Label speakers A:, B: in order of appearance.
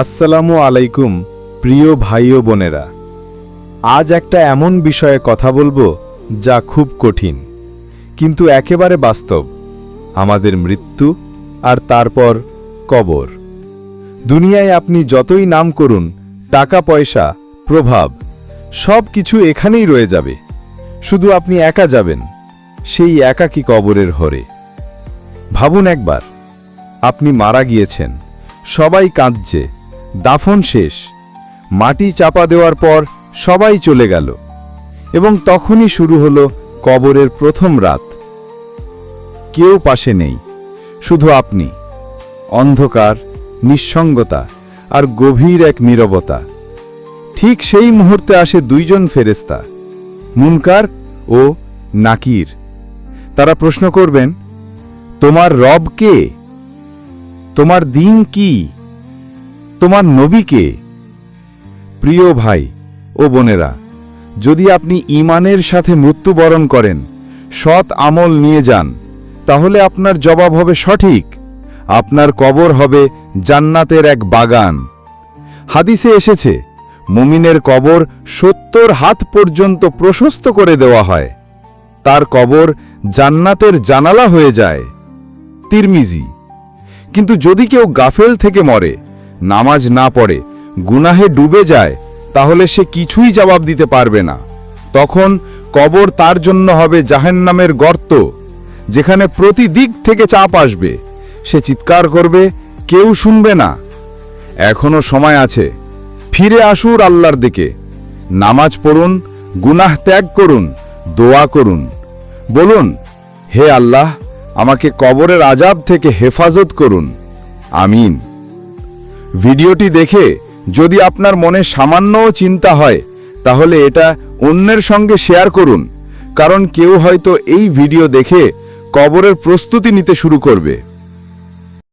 A: আসসালামু আলাইকুম, প্রিয় ভাই ও বোনেরা। আজ একটা এমন বিষয়ে কথা বলব যা খুব কঠিন, কিন্তু একেবারে বাস্তব, আমাদের মৃত্যু আর তারপর কবর। দুনিয়ায় আপনি যতই নাম করুন, টাকা, পয়সা, প্রভাব, সব কিছু এখানেই রয়ে যাবে। শুধু আপনি একা যাবেন, সেই একাকী কবরের হরে। ভাবুন একবার, আপনি মারা গিয়েছেন, সবাই কাঁদছে দাফন শেষ। মাটি চাপা দেওয়ার পর সবাই চলে গেল এবং তখনই শুরু হলো কবরের প্রথম রাত। কেউ পাশে নেই, শুধু আপনি। অন্ধকার, নিঃসঙ্গতা আর গভীর এক নীরবতা। ঠিক সেই মুহূর্তে আসে দুইজন ফেরেস্তা মুনকার ও নাকির। তারা প্রশ্ন করবেন, তোমার রব কে? তোমার দিন কি? তোমার নবী কে প্রিয় ভাই ও বোনেরা, যদি আপনি ইমানের সাথে মৃত্যুবরণ করেন, সৎ আমল নিয়ে যান, তাহলে আপনার জবাব হবে সঠিক। আপনার কবর হবে জান্নাতের এক বাগান। হাদিসে এসেছে, মুমিনের কবর সত্তর হাত পর্যন্ত প্রশস্ত করে দেওয়া হয়। তার কবর জান্নাতের জানালা হয়ে যায়। তিরমিজি, কিন্তু যদি কেউ গাফেল থেকে মরে নামাজ না পড়ে, গুনাহে ডুবে যায়, তাহলে সে কিছুই জবাব দিতে পারবে না। তখন কবর তার জন্য হবে জাহান্নামের গর্ত, যেখানে প্রতি দিক থেকে চাপ আসবে। সে চিৎকার করবে, কেউ শুনবে না। এখনও সময় আছে। ফিরে আসুর আল্লাহর দিকে। নামাজ পড়ুন, গুনাহ ত্যাগ করুন, দোয়া করুন। বলুন, হে আল্লাহ, আমাকে কবরের আজাব থেকে হেফাজত করুন। আমিন। ভিডিওটি দেখে যদি আপনার মনে সামান্যও চিন্তা হয়, তাহলে এটা অন্যের সঙ্গে শেয়ার করুন, কারণ কেউ হয়তো এই ভিডিও দেখে কবরের প্রস্তুতি নিতে শুরু করবে।